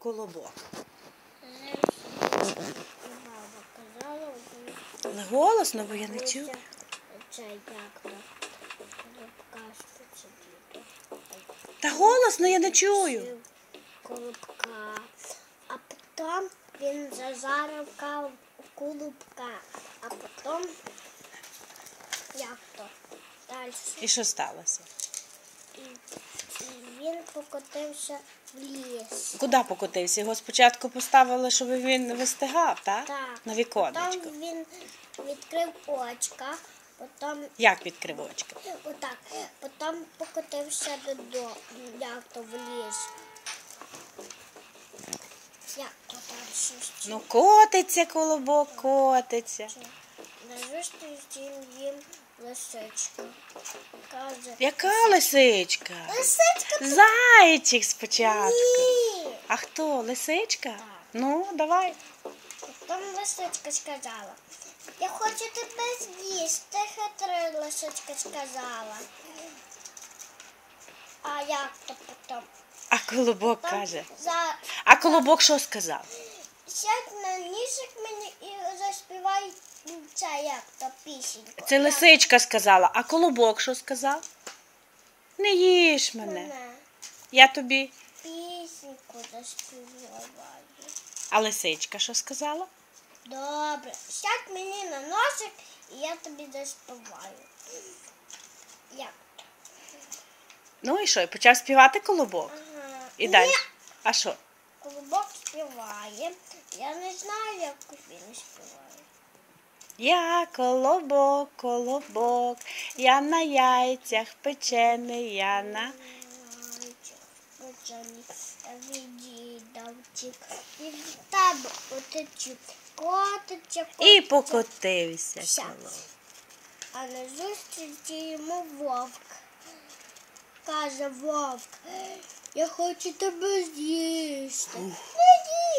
колобок? Але голосно, бо я не чую. Та голосно я не чую. Колобка. А потім він зазарив кал- колобка. А потім як то далі. І що сталося? Він покотився в ліс. Куди покотився? Його спочатку поставили, щоб він вистигав, так? Так. На віконечко. Потім він відкрив очка, потім Як відкрив очки? отак, потім покотився додому, як то в ліс. Як то? Ну, котиться колобок, котиться. Назустріч їм лисичку. Каже, Яка лисичка? лисичка Зайчик спочатку. ні. А хто? Лисичка? Ну, давай. Потім лисичка сказала, я хочу тебе з'їсти, хитра лисичка сказала. А як то потім? А колобок Там каже. За... А колобок що сказав? Сядь на ніжик мені і заспівай це як то пісеньку. Це лисичка сказала, а колобок що сказав? Не їж мене. мене Я тобі. пісеньку заспіваю. А лисичка що сказала? Добре, сядь мені на носик і я тобі заспіваю. Як? Ну і що? І почав співати колобок. Ага. І Ні. А що? Колобок співає. Я не знаю, як він співає. Я колобок, колобок, я на яйцях печений, я на. Віддавчик. І в тебе отечу. Котича, І покотився. Щас. колобок. А на зустрічі йому вовк. Каже вовк, я хочу тебе з'їсти. Не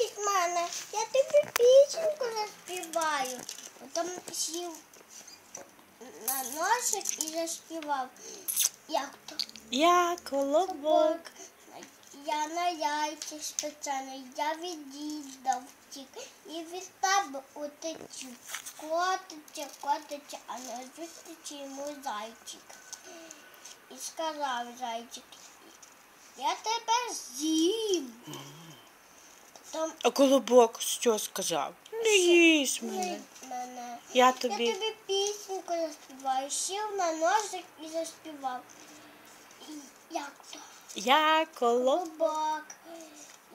їсть мене, я тобі пісеньку заспіваю. Потім сів на носик і заспівав. Як то? Я колобок. Я на яйці спечений, я від'їздав втік і від тебе утечу. Котиче, котиче, а на зустрічі йому зайчик. І сказав зайчик, я тебе з'їм. Потім А колобок що сказав? Не їж мене. мене. Я Я тобі. тобі пісеньку заспіваю, сів на носик і заспівав. І як то? Я колобок. Колобок.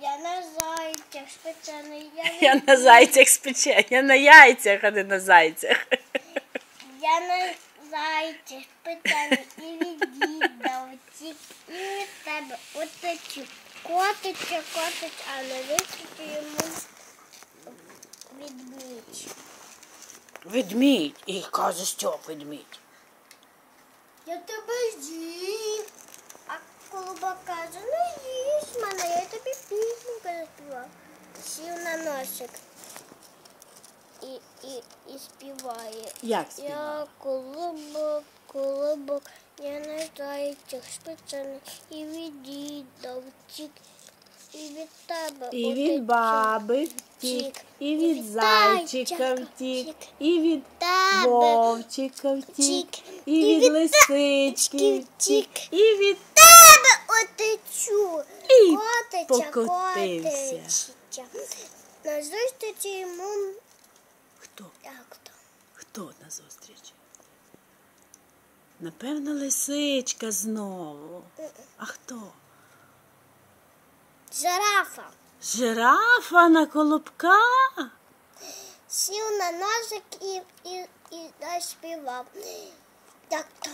Я на зайцях спечений, я, Я на зайцях спече, я на яйцях, а не на зайцях. я на зайцях спечений і від'їдав втік, і від тебе утечу. Котиче, котич, а на виступі йому відміч. Ведмідь. І каже, що ведмідь? Я тебе з'їм. А колобок каже, ну їж мене, я тобі пісеньку заспівав. Сів на носик і, і, і співає. Як Я колобок, колобок, я на зайцях спечений і від'їдав втік. І від тебе І від баби втік, і від зайчика втік, і від вовчика втік, і від від лисички втік, і від тебе отечу. І покотився. На зустрічі йому Хто? як то? Хто на зустріч? Напевно, лисичка знову. А хто? Жирафа. Жирафа на колобка? Сів на ножик і, і, і заспівав. Як то?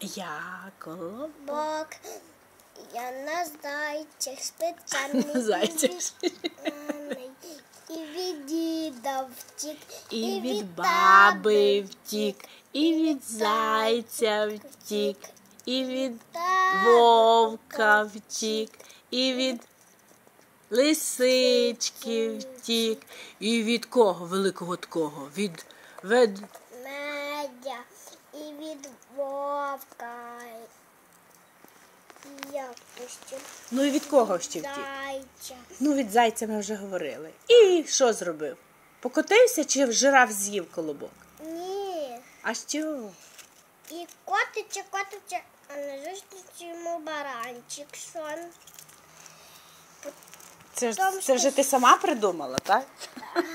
Я колобок. Бок. Я на зайцях спеціальний. На зайцях. І від діда втік. І від баби втік, і від зайця втік, і від вовка втік, і від лисички втік, і від кого великого такого? Від вед... Медя і від вовка. Я пустив Ну і від кого ще втік? зайця. Ну, від зайця ми вже говорили. І що зробив? Покотився чи жираф з'їв колобок? Ні. А що? І котиче, котиче, а на зустрічі йому баранчик сон. Це, ж- це вже ти сама придумала, так?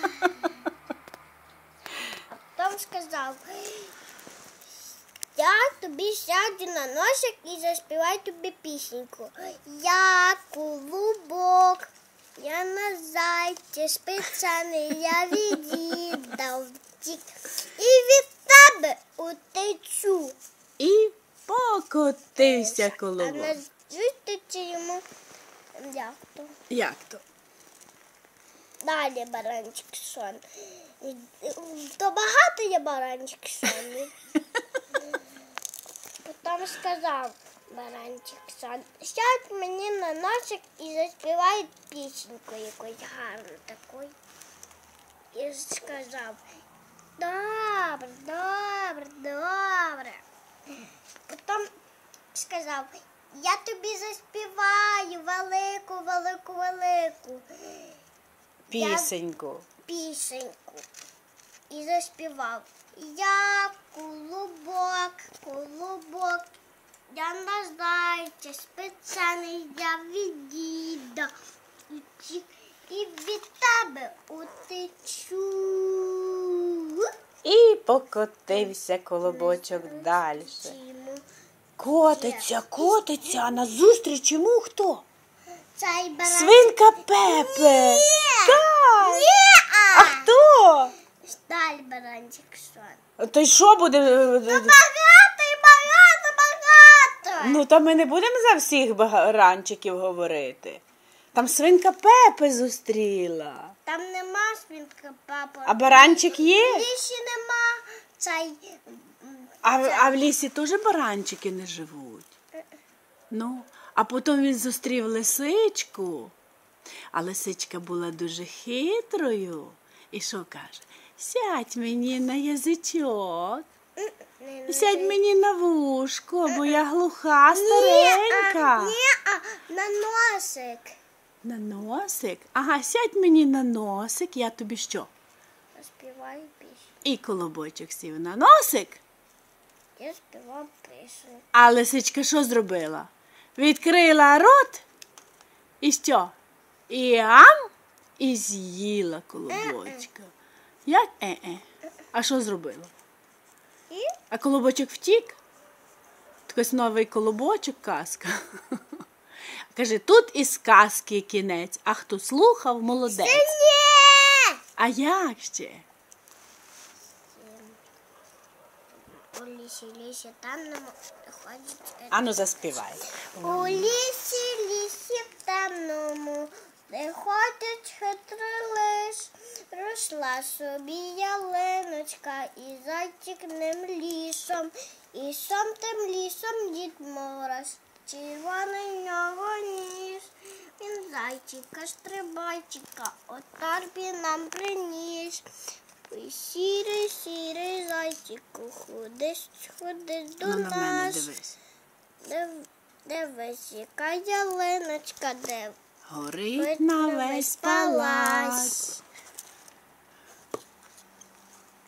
Том сказав, я тобі сяду на носик і заспіваю тобі пісеньку. Я колубок, я на зайці спеціальний, я віддав втік. І від тебе утечу. І покотився А колобок. на йому як то. Як то? Далі баранчик сон. То багато є баранчик сон. Потім сказав баранчик сядь мені на носик і заспівай пісеньку якусь гарну таку. І сказав, добре, добре, добре. Потім сказав, я тобі заспіваю велику, велику, велику Пісеньку. пісеньку і заспівав. Я колобок, колобок, я на зайця спеціальний, я від діда утік і від тебе утечу. І покотився колобочок далі. Котиться, котиться, а назустріч йому хто? Цей баран... Свинка Пепе. Так. Ні-а! А хто? Далі баранчик сон. То й що буде? Багато, і багато, багато. Ну, та ми не будемо за всіх баранчиків говорити. Там свинка Пепе зустріла. Там нема свинка папа. А баранчик є? В Лісі нема цей. А, в- а в лісі теж баранчики не живуть. Ну, а потім він зустрів лисичку. А лисичка була дуже хитрою. І що каже? Сядь мені на язичок, сядь мені на вушко, бо я глуха, старенька. Ні, а на носик. На носик? Ага, сядь мені на носик, я тобі що? Співаю пісню. І колобочок сів на носик. Я співав пісню. А лисичка що зробила? Відкрила рот і що? І ам, і з'їла колобочка. Як е-е? А що зробила? І А колобочок втік? Такось новий колобочок казка. Каже, тут із казки кінець, а хто слухав, молодець. А як ще? У лісі, лісі, там не ходить. Ану заспівай. У лісі, лісі в де ходить хитрий росла собі ялиночка і зайчик ним лісом, і сам тим лісом дід Мороз, червоний нього ніс. Він зайчика, стрибайчика, от торбі нам приніс. Ой, сірий, сірий зайчику, ходиш, ходиш до Ну, нас. дивись. Див- Дивись, яка ялиночка, де Горить на весь палац.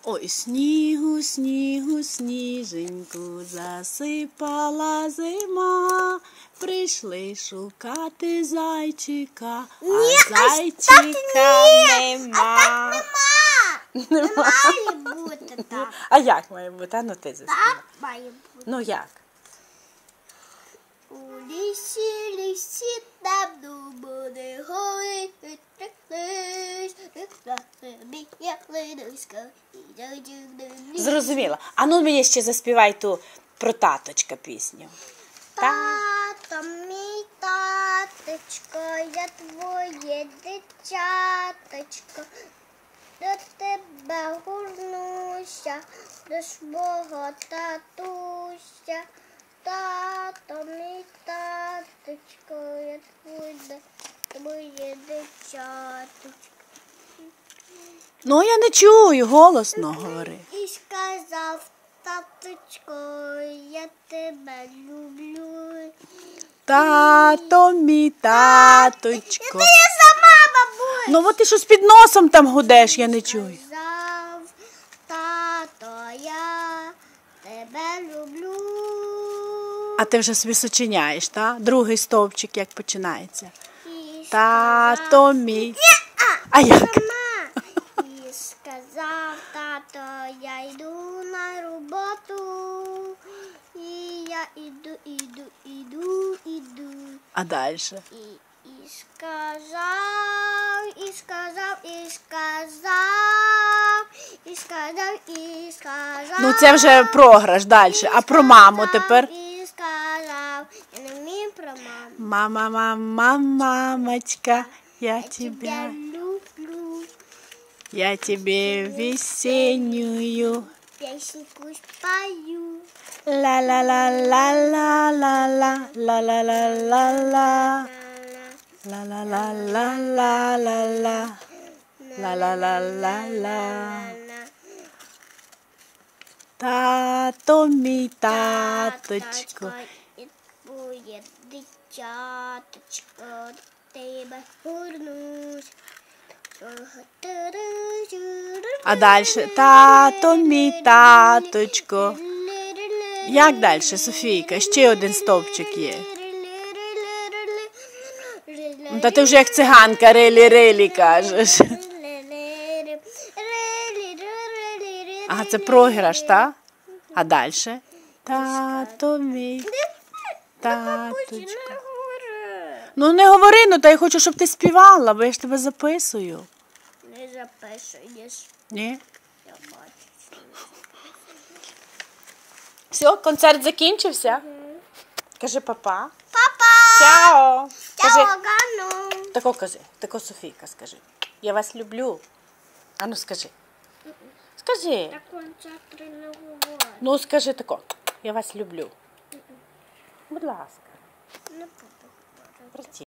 Ой, снігу, снігу, сніженьку засипала зима. Прийшли шукати зайчика, а Ні, зайчика ні, нема. Не має бути так. А як має бути? А ну ти заспівай. Так має бути. Ну як? У лісі, Зрозуміла. А ну мені ще заспівай ту про таточка пісню. Тато, мій таточко, я твоє дитяточко, до тебе горнуся, до свого татуся. Тато, мій таточко, я твоє, твоє дитяточко. Ну я не чую, голосно говори. І сказав, таточко, я тебе люблю. Тато мій таточко. Я сама бабусь. Ну от ти щось під носом там гудеш, я не чую. Сказав, тато, я тебе люблю. А ти вже собі сочиняєш, так? Другий стовпчик як починається. І Тато мій. А як? Сказав тато, я йду на роботу. І я іду, іду, іду, іду. А далі? І, і сказав, і сказав, і сказав, і сказав, і сказав. Ну це вже програш далі. А про маму тепер? І сказав, я не вмію про маму. Мама, мама, мамочка, я люблю, я тебе весеннюю песенку спою. Ла-ла-ла-ла-ла-ла-ла, ла-ла-ла-ла-ла, ла-ла-ла-ла-ла-ла, ла-ла-ла-ла-ла. Тато мій таточко, буде дитяточко, тебе горнусь. А далі тато мій таточко. Як далі, Софійка? Ще один стовпчик є. Ну, Та ти вже як циганка рилі-рилі кажеш. Ага, це програш, так? А далі? Тато мій. Таточко. Ну не говори, ну та я хочу, щоб ти співала, бо я ж тебе записую. Не записуєш, Ні? я бачу. Все, концерт закінчився. Кажи папа. Папа! Чао. Кажи. Чао, Гану! Тако кажи, тако Софійка, скажи. Я вас люблю. Ану скажи. Скажи. Так концерт не говорить. Ну скажи тако. Я вас люблю. Будь ласка. Не буду прийти.